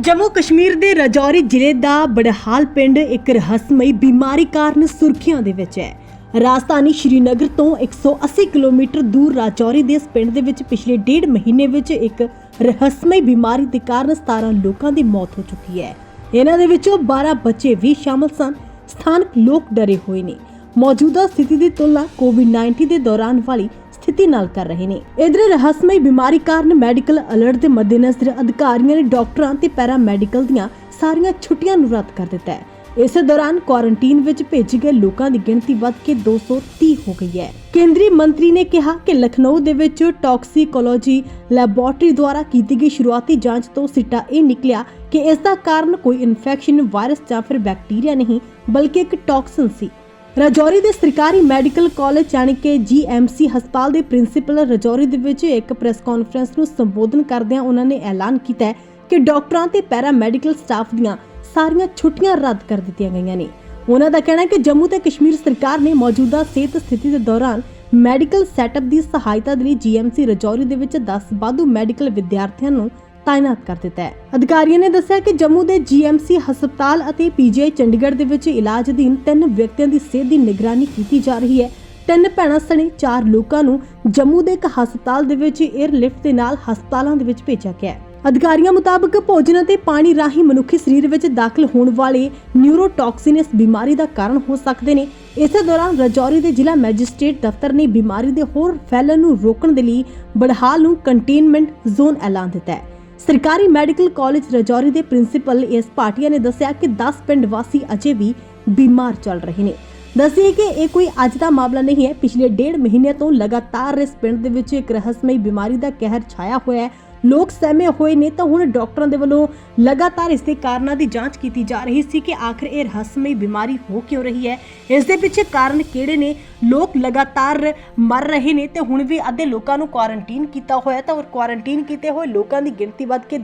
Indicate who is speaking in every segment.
Speaker 1: ਜੰਮੂ ਕਸ਼ਮੀਰ ਦੇ ਰਾਜੌਰੀ ਜ਼ਿਲ੍ਹੇ ਦਾ ਬੜਹਾਲ ਪਿੰਡ ਇੱਕ ਰਹੱਸਮਈ ਬਿਮਾਰੀ ਕਾਰਨ ਸੁਰਖੀਆਂ ਦੇ ਵਿੱਚ ਹੈ। ਰਾਜਧਾਨੀ ਸ਼੍ਰੀਨਗਰ ਤੋਂ 180 ਕਿਲੋਮੀਟਰ ਦੂਰ ਰਾਜੌਰੀ ਦੇ ਇਸ ਪਿੰਡ ਦੇ ਵਿੱਚ ਪਿਛਲੇ ਡੇਢ ਮਹੀਨੇ ਵਿੱਚ ਇੱਕ ਰਹੱਸਮਈ ਬਿਮਾਰੀ ਦੇ ਕਾਰਨ 17 ਲੋਕਾਂ ਦੀ ਮੌਤ ਹੋ ਚੁੱਕੀ ਹੈ। ਇਹਨਾਂ ਦੇ ਵਿੱਚੋਂ 12 ਬੱਚੇ ਵੀ ਸ਼ਾਮਲ ਸਨ। ਸਥਾਨਕ ਲੋਕ ਡਰੇ ਹੋਏ ਨੇ। ਮੌਜੂਦਾ ਸਥਿਤੀ ਦੀ ਤੁਲਨਾ ਕੋਵਿਡ-19 ਦੇ ਦੌਰਾਨ ਵਾਲੀ ਸਥਿਤੀ ਨਾਲ ਕਰ ਰਹੇ ਨੇ। ਇਧਰ ਰਹੱਸਮਈ ਬਿਮਾਰੀ ਕਾਰਨ ਮੈਡੀਕਲ ਅਲਰਟ ਦੇ ਮੱਦੇਨਜ਼ਰ ਅਧਿਕਾਰੀਆਂ ਨੇ ਡਾਕਟਰਾਂ ਤੇ ਪੈਰਾਮੈਡੀਕਲ ਦੀਆਂ ਸਾਰੀਆਂ ਛੁੱਟੀਆਂ ਨੂੰ ਰੱਦ ਕਰ ਦਿੱਤਾ ਹੈ। ਇਸੇ ਦੌਰਾਨ ਕੁਆਰੰਟੀਨ ਵਿੱਚ ਭੇਜੇ ਗਏ ਲੋਕਾਂ ਦੀ ਗਿਣਤੀ ਵੱਧ ਕੇ 230 ਹੋ ਗਈ ਹੈ। ਕੇਂਦਰੀ ਮੰਤਰੀ ਨੇ ਕਿਹਾ ਕਿ ਲਖਨਊ ਦੇ ਵਿੱਚ ਟੌਕਸੀਕੋਲੋਜੀ ਲੈਬੋਰਟਰੀ ਦੁਆਰਾ ਕੀਤੀ ਗਈ ਸ਼ੁਰੂਆਤੀ ਜਾਂਚ ਤੋਂ ਸਿੱਟਾ ਇਹ ਨਿਕਲਿਆ ਕਿ ਇਸ ਦਾ ਕਾਰਨ ਕੋਈ ਇਨਫੈਕਸ਼ਨ, ਵਾਇਰਸ ਜਾਂ ਫਿਰ ਬੈਕਟੀਰੀਆ ਨਹੀਂ, ਬਲਕਿ ਇੱਕ ਟੌਕਸਿਨ ਸੀ। ਰਾਜੌਰੀ ਦੇ ਸਰਕਾਰੀ ਮੈਡੀਕਲ ਕਾਲਜ ਯਾਨੀ ਕਿ ਜੀਐਮਸੀ ਹਸਪਤਾਲ ਦੇ ਪ੍ਰਿੰਸੀਪਲ ਰਾਜੌਰੀ ਦੇ ਵਿੱਚ ਇੱਕ ਪ੍ਰੈਸ ਕਾਨਫਰੰਸ ਨੂੰ ਸੰਬੋਧਨ ਕਰਦਿਆਂ ਉਹਨਾਂ ਨੇ ਐਲਾਨ ਕੀਤਾ ਕਿ ਡਾਕਟਰਾਂ ਤੇ ਪੈਰਾਮੈਡੀਕਲ ਸਟਾਫ ਦੀਆਂ ਸਾਰੀਆਂ ਛੁੱਟੀਆਂ ਰੱਦ ਕਰ ਦਿੱਤੀਆਂ ਗਈਆਂ ਨੇ। ਉਹਨਾਂ ਦਾ ਕਹਿਣਾ ਹੈ ਕਿ ਜੰਮੂ ਤੇ ਕਸ਼ਮੀਰ ਸਰਕਾਰ ਨੇ ਮੌਜੂਦਾ ਸਿਹਤ ਸਥਿਤੀ ਦੇ ਦੌਰਾਨ ਮੈਡੀਕਲ ਸੈਟਅਪ ਦੀ ਸਹਾਇਤਾ ਦੇ ਲਈ ਜੀਐਮਸੀ ਰਾਜੌਰੀ ਦੇ ਵਿੱਚ 10 ਵਾਧੂ ਮੈਡੀਕਲ ਵਿਦਿਆਰਥੀਆਂ ਨੂੰ ਤਾਇਨਾਤ ਕਰ ਦਿੱਤਾ ਹੈ। ਅਧਿਕਾਰੀਆਂ ਨੇ ਦੱਸਿਆ ਕਿ ਜੰਮੂ ਦੇ ਜੀਐਮਸੀ ਹਸਪਤਾਲ ਅਤੇ ਪੀਜੀਆਈ ਚੰਡੀਗੜ੍ਹ ਦੇ ਵਿੱਚ ਇਲਾਜ ਅਧੀਨ ਤਿੰਨ ਵਿਅਕਤੀਆਂ ਦੀ ਸਿਹਤ ਦੀ ਨਿਗਰਾਨੀ ਕੀਤੀ ਜਾ ਰਹੀ ਹੈ। ਤਿੰਨ ਭੈਣਾਂ ਸਣੇ ਚਾਰ ਲੋਕਾਂ ਨੂੰ ਜੰਮੂ ਦੇ ਇੱਕ ਹਸਪਤਾਲ ਦੇ ਵਿੱਚ 에ਅਰਲਿਫਟ ਦੇ ਨਾਲ ਹਸਪਤਾਲਾਂ ਦੇ ਵਿੱਚ ਭੇਜਿਆ ਗਿਆ ਹੈ। ਅਧਿਕਾਰੀਆਂ ਮੁਤਾਬਕ ਭੋਜਨ ਅਤੇ ਪਾਣੀ ਰਾਹੀਂ ਮਨੁੱਖੀ ਸਰੀਰ ਵਿੱਚ ਦਾਖਲ ਹੋਣ ਵਾਲੇ ਨਿਊਰੋਟੌਕਸਿਨ ਇਸ ਬਿਮਾਰੀ ਦਾ ਕਾਰਨ ਹੋ ਸਕਦੇ ਨੇ। ਇਸੇ ਦੌਰਾਨ ਰਾਜੌਰੀ ਦੇ ਜ਼ਿਲ੍ਹਾ ਮੈਜਿਸਟ੍ਰੇਟ ਦਫ਼ਤਰ ਨੇ ਬਿਮਾਰੀ ਦੇ ਹੋਰ ਫੈਲਣ ਨੂੰ ਰੋਕਣ ਦੇ ਲਈ ਬੜਹਾਲ ਨੂੰ ਕੰਟੇਨਮੈਂਟ ਜ਼ੋਨ ਐਲਾਨ ਦਿੱਤਾ ਹੈ। ਸਰਕਾਰੀ ਮੈਡੀਕਲ ਕਾਲਜ ਰਜੌਰੀ ਦੇ ਪ੍ਰਿੰਸੀਪਲ ਇਸ ਪਾਟਿਆ ਨੇ ਦੱਸਿਆ ਕਿ 10 ਪਿੰਡ ਵਾਸੀ ਅਜੇ ਵੀ ਬਿਮਾਰ ਚੱਲ ਰਹੇ ਨੇ। ਦੱਸਿਏ ਕਿ ਇਹ ਕੋਈ ਅੱਜ ਦਾ ਮਾਮਲਾ ਨਹੀਂ ਹੈ। ਪਿਛਲੇ ਡੇਢ ਮਹੀਨੇ ਤੋਂ ਲਗਾਤਾਰ ਇਸ ਪਿੰਡ ਦੇ ਵਿੱਚ ਇੱਕ ਰਹੱਸਮਈ ਬਿਮਾਰੀ ਦਾ ਕਹਿਰ ਛਾਇਆ ਹੋਇਆ ਹੈ। ਲੋਕ ਸਹਿਮੇ ਹੋਏ ਨੇ ਤਾਂ ਹੁਣ ਡਾਕਟਰਾਂ ਦੇ ਵੱਲੋਂ ਲਗਾਤਾਰ ਇਸ ਦੇ ਕਾਰਨਾਂ ਦੀ ਜਾਂਚ ਕੀਤੀ ਜਾ ਰਹੀ ਸੀ ਕਿ ਆਖਰ ਇਹ ਰਹੱਸਮਈ ਬਿਮਾਰੀ ਹੋ ਕਿਉਂ ਰਹੀ ਹੈ? ਇਸ ਦੇ ਪਿੱਛੇ ਕਾਰਨ ਕਿਹੜੇ ਨੇ? ਲੋਕ ਲਗਾਤਾਰ ਮਰ ਰਹੇ ਨੇ ਤੇ ਹੁਣ ਵੀ ਅੱਧੇ ਲੋਕਾਂ ਨੂੰ ਕੁਆਰੰਟੀਨ ਕੀਤਾ ਹੋਇਆ ਤਾਂ ਔਰ ਕੁਆਰੰਟੀਨ ਕੀਤੇ ਹੋਏ ਲੋਕਾਂ ਦੀ ਗਿਣਤੀ ਵੱਧ ਕੇ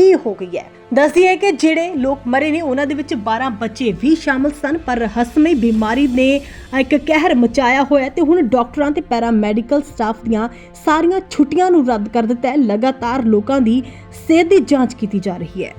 Speaker 1: 230 ਹੋ ਗਈ ਹੈ। ਦੱਸਦੀ ਹੈ ਕਿ ਜਿਹੜੇ ਲੋਕ ਮਰੇ ਨੇ, ਉਹਨਾਂ ਦੇ ਵਿੱਚ 12 ਬੱਚੇ ਵੀ ਸ਼ਾਮਲ ਸਨ, ਪਰ ਰਹੱਸਮਈ ਬਿਮਾਰੀ ਨੇ ਇੱਕ ਕਹਿਰ ਮਚਾਇਆ ਹੋਇਆ ਤੇ ਹੁਣ ਡਾਕਟਰਾਂ ਤੇ ਪੈਰਾਮੈਡੀਕਲ ਸਟਾਫ ਦੀਆਂ ਸਾਰੀਆਂ ਛੁੱਟੀਆਂ ਨੂੰ ਰੱਦ ਕਰ ਦਿੱਤਾ ਹੈ। ਲਗਾਤਾਰ ਲੋਕਾਂ ਦੀ ਸਿਹਤ ਦੀ ਜਾਂਚ ਕੀਤੀ ਜਾ ਰਹੀ ਹੈ।